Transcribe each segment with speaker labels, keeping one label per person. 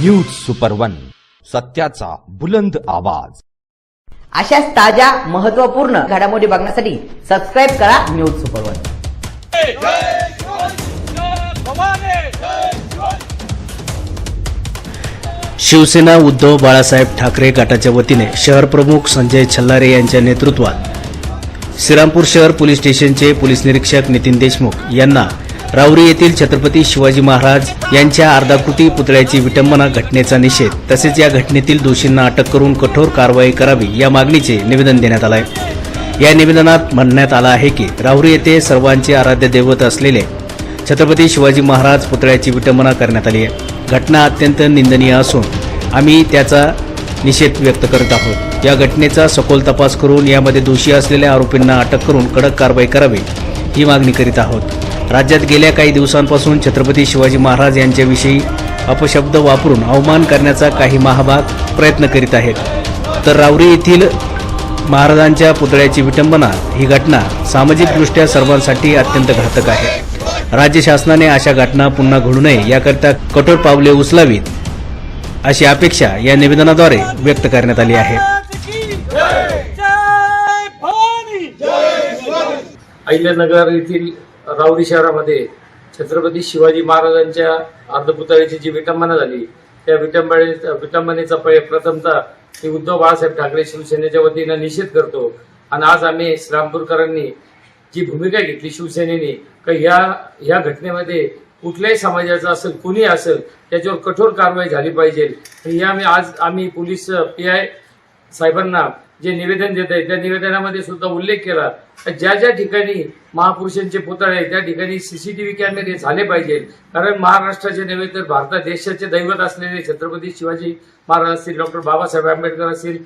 Speaker 1: News super one सत्याचा बुलंद आवाज.
Speaker 2: अशाच ताज्या महत्त्वपूर्ण घडामोडी बघण्यासाठी सबस्क्राईब करा news super one
Speaker 3: Shiv Sena Uddhav Balasaheb Thackeray गटाच्या वतीने शहर प्रमुख संजय छल्लारे यांच्या नेतृत्वात. श्रीरामपूर शहर पोलीस स्टेशनचे पोलीस निरीक्षक नितीन देशमुख यांना राऊरी येथील छत्रपती शिवाजी महाराज यांच्या अर्धाकृती पुतळ्याची विटंबना घटनेचा निषेध. तसेच या घटनेतील दोषींना अटक करून कठोर कारवाई करावी या मागणीचे निवेदन देण्यात आलं आहे या निवेदनात म्हणण्यात आलं आहे की राहुरी येथे सर्वांचे आराध्य दैवत असलेले छत्रपती शिवाजी महाराज पुतळ्याची विटंबना करण्यात आली आहे. घटना अत्यंत निंदनीय असून आम्ही त्याचा निषेध व्यक्त करत आहोत. या घटनेचा सखोल तपास करून यामध्ये दोषी असलेल्या आरोपींना अटक करून कडक कारवाई करावी ही मागणी करीत आहोत. राज्यात गेल्या काही दिवसांपासून छत्रपती शिवाजी महाराज यांच्याविषयी अपशब्द वापरून अवमान करण्याचा काही महाभाग प्रयत्न करीत आहेत. तर रावरी येथील महाराजांच्या पुतळ्याची विटंबना ही घटना सामाजिकदृष्ट्या सर्वांसाठी अत्यंत घातक आहे. राज्य शासनाने अशा घटना पुन्हा घडू नये याकरता कठोर पावले उचलावीत अशी अपेक्षा या निवेदनाद्वारे व्यक्त करण्यात आली आहे.
Speaker 4: अहिल्यानगर येथील राऊरी शहरामध्ये छत्रपती शिवाजी महाराजांच्या अर्धपुतळ्याची जी विटंबना झाली त्या विटंबने विटंबनेचा प्रथमता प्रथमतः मी उद्धव बाळासाहेब ठाकरे शिवसेनेच्या वतीनं निषेध करतो. आणि आज आम्ही श्रामपूरकरांनी जी भूमिका घेतली शिवसेनेने का ह्या ह्या घटनेमध्ये कुठल्याही समाजाचा असेल कुणी असेल त्याच्यावर कठोर कारवाई झाली पाहिजे. ही आम्ही आज आम्ही पोलीस पी आय साहेबांना जे निवेदन देत आहे त्या निवेदनामध्ये सुद्धा उल्लेख केला. ज्या ज्या ठिकाणी महापुरुषांचे पुतळे आहेत त्या ठिकाणी सीसीटीव्ही कॅमेरे झाले पाहिजेत कारण महाराष्ट्राचे नव्हे तर भारतात देशाचे दैवत असलेले छत्रपती शिवाजी महाराज असतील डॉक्टर बाबासाहेब आंबेडकर असतील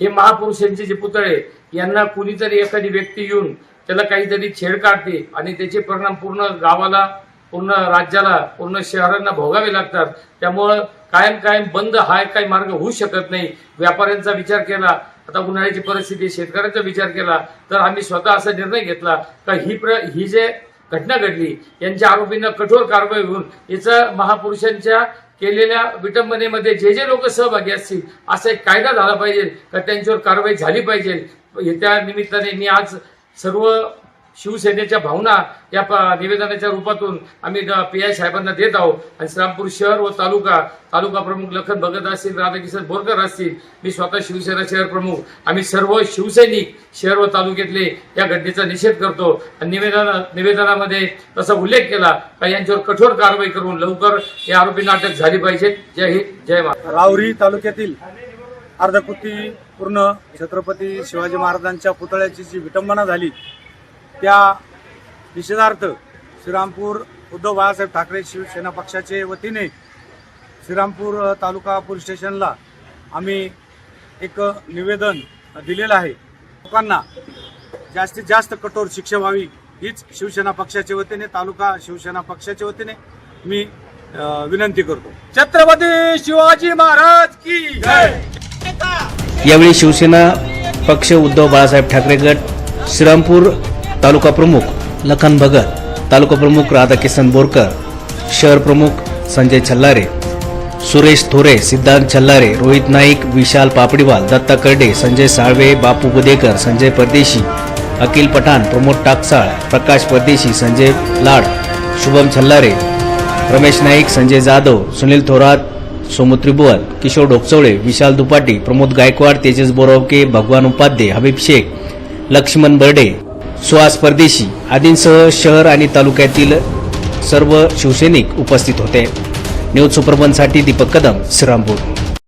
Speaker 4: हे महापुरुषांचे जे पुतळे यांना कुणीतरी एखादी व्यक्ती येऊन त्याला काहीतरी छेड काढते आणि त्याचे परिणाम पूर्ण गावाला पूर्ण राज्याला पूर्ण शहरांना भोगावे लागतात. त्यामुळं कायम कायम बंद हा एक काही मार्ग होऊ शकत नाही. व्यापाऱ्यांचा विचार केला आता उन्हाळ्याची परिस्थिती शेतकऱ्यांचा विचार केला तर आम्ही स्वतः असा निर्णय घेतला का ही प्र ही जे घटना घडली यांच्या आरोपींना कठोर कारवाई होऊन याचं महापुरुषांच्या केलेल्या विटंबनेमध्ये जे जे लोक सहभागी असतील असा एक कायदा झाला पाहिजे का त्यांच्यावर कारवाई झाली पाहिजे. त्या निमित्ताने मी आज सर्व शिवसेनेच्या भावना या निवेदनाच्या रूपातून आम्ही पी आय साहेबांना देत आहोत. आणि श्रामपूर शहर व तालुका तालुका प्रमुख लखन भगत असतील राधाकिशन बोरकर असतील मी स्वतः शिवसेना शहर प्रमुख. आम्ही सर्व शिवसैनिक शहर व तालुक्यातले या घटनेचा निषेध करतो. आणि निवेदन निवेदनामध्ये तसा उल्लेख केला का यांच्यावर कठोर कारवाई करून लवकर या आरोपींना अटक झाली पाहिजे जय हिंद जय महाराज
Speaker 5: रावरी तालुक्यातील अर्धकृती पूर्ण छत्रपती शिवाजी महाराजांच्या पुतळ्याची जी विटंबना झाली त्या निषेधार्थ श्रीरामपूर उद्धव बाळासाहेब ठाकरे शिवसेना पक्षाचे वतीने श्रीरामपूर तालुका पोलीस स्टेशनला आम्ही एक निवेदन दिलेलं आहे. लोकांना जास्तीत जास्त कठोर शिक्षा व्हावी हीच शिवसेना पक्षाच्या वतीने तालुका शिवसेना पक्षाच्या वतीने मी विनंती करतो. छत्रपती शिवाजी महाराज की जय!
Speaker 3: यावेळी शिवसेना पक्ष उद्धव बाळासाहेब ठाकरे गट श्रीरामपूर तालुका प्रमुख लखन भगत तालुका प्रमुख राधाकिसन बोरकर शहर प्रमुख संजय छल्लारे सुरेश थोरे सिद्धांत छल्लारे रोहित नाईक विशाल पापडीवाल दत्ता कर्डे संजय साळवे बापू बुदेकर संजय परदेशी अखिल पठाण प्रमोद टाकसाळ प्रकाश परदेशी संजय लाड शुभम छल्लारे रमेश नाईक संजय जाधव सुनील थोरात सोमू त्रिभुवन किशोर डोकचवळे विशाल दुपाटी प्रमोद गायकवाड तेजस बोरावके भगवान उपाध्ये हबीब शेख लक्ष्मण बर्डे सुहास परदेशी आदींसह शहर आणि तालुक्यातील सर्व शिवसैनिक उपस्थित होते. न्यूज सुपरबनसाठी दीपक कदम श्रीरामपूर.